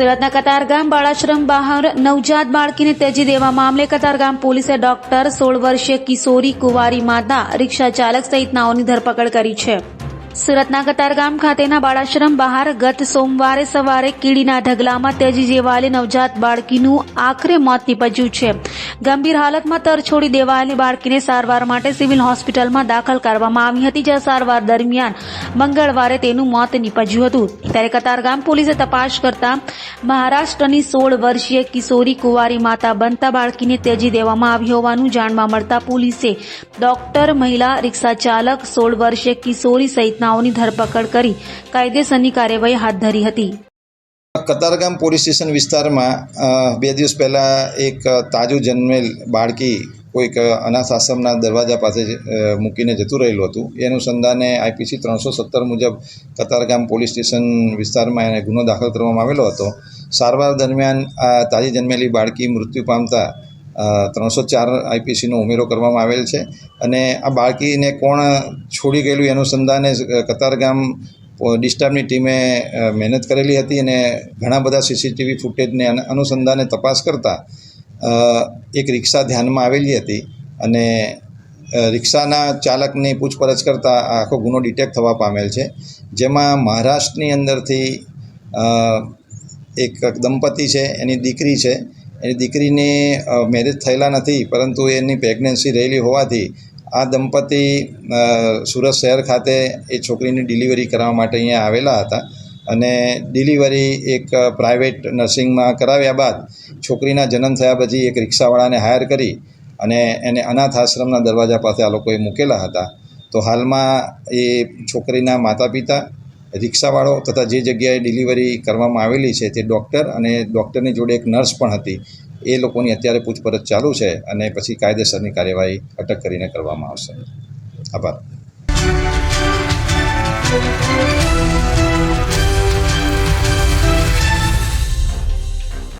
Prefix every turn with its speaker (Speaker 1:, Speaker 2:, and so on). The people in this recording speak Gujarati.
Speaker 1: સુરતના કતારગામ બાળાશ્રમ બહાર નવજાત બાળકીને ત્યજી દેવા મામલે કતારગામ પોલીસે ડોક્ટર સોળ વર્ષીય કિશોરી કુંવારી માતા રિક્ષા ચાલક સહિતનાઓની ધરપકડ કરી છે. સુરતના કતારગામ ખાતેના બાળાશ્રમ બહાર ગત સોમવારે સવારે કીડીના ઢગલામાં તેજી જેવાયેલી નવજાત બાળકીનું આખરે મોત નીપજ્યું છે. ગંભીર હાલતમાં તર છોડી દેવાયેલી બાળકીને સારવાર માટે સિવિલ હોસ્પિટલમાં દાખલ કરવામાં આવી હતી, જ્યાં સારવાર દરમિયાન મંગળવારે તેનું મોત નીપજ્યું હતું. ત્યારે કતારગામ પોલીસે તપાસ કરતા મહારાષ્ટ્રની સોળ વર્ષીય કિશોરી કુંવારી માતા બનતા બાળકીને તેજી દેવામાં આવી હોવાનું જાણવા મળતા પોલીસે ડોક્ટર, મહિલા રિક્ષા ચાલક સોળ વર્ષીય કિશોરી સહિતનાઓની ધરપકડ કરી કાયદેસરની કાર્યવાહી હાથ ધરી હતી.
Speaker 2: કતારગામ પોલીસ સ્ટેશન વિસ્તારમાં બે દિવસ પહેલાં એક તાજું જન્મેલ બાળકી કોઈક અનાથ આશ્રમના દરવાજા પાસે મૂકીને જતું રહેલું હતું. એ અનુસંધાને આઈપીસી ત્રણસો સત્તર મુજબ કતારગામ પોલીસ સ્ટેશન વિસ્તારમાં એને ગુનો દાખલ કરવામાં આવેલો હતો. સારવાર દરમિયાન, આ તાજી જન્મેલી બાળકી મૃત્યુ પામતા ત્રણસો ચાર આઈપીસીનો ઉમેરો કરવામાં આવેલ છે અને આ બાળકીને કોણ છોડી ગયેલું અનુસંધાને કતારગામ ડિસ્ટાફની ટીમે મહેનત કરેલી હતી અને ઘણા બધા સીસીટીવી ફૂટેજને અનુસંધાને તપાસ કરતાં એક રિક્ષા ધ્યાનમાં આવેલી હતી અને રિક્ષાના ચાલકની પૂછપરછ કરતાં આખો ગુનો ડિટેક્ટ થવા પામેલ છે. જેમાં મહારાષ્ટ્રની અંદરથી એક દંપતી છે, એની દીકરી છે એની દીકરીને મેરેજ થયેલા નથી, પરંતુ એની પ્રેગ્નન્સી રહેલી હોવાથી આ દંપતી સુરત શહેર ખાતે એ છોકરીની ડિલિવરી કરવા માટે અહીંયા આવેલા હતા. અને ડિલિવરી એક પ્રાઇવેટ નર્સિંગમાં કરાવ્યા બાદ છોકરીના જન્મ થયા પછી એક રિક્ષાવાળાને હાયર કરી અને એને અનાથ આશ્રમના દરવાજા પાસે આ લોકોએ મૂકેલા હતા. તો હાલમાં એ છોકરીના માતા પિતા રિક્ષાવાળો તથા જે જગ્યાએ ડિલિવરી કરવામાં આવેલી છે તે ડૉક્ટર અને ડૉક્ટરની જોડે એક નર્સ પણ હતી. એ લોકોની અત્યારે પૂછપરછ ચાલુ છે અને પછી કાયદેસરની કાર્યવાહી અટક કરીને કરવામાં આવશે. આભાર.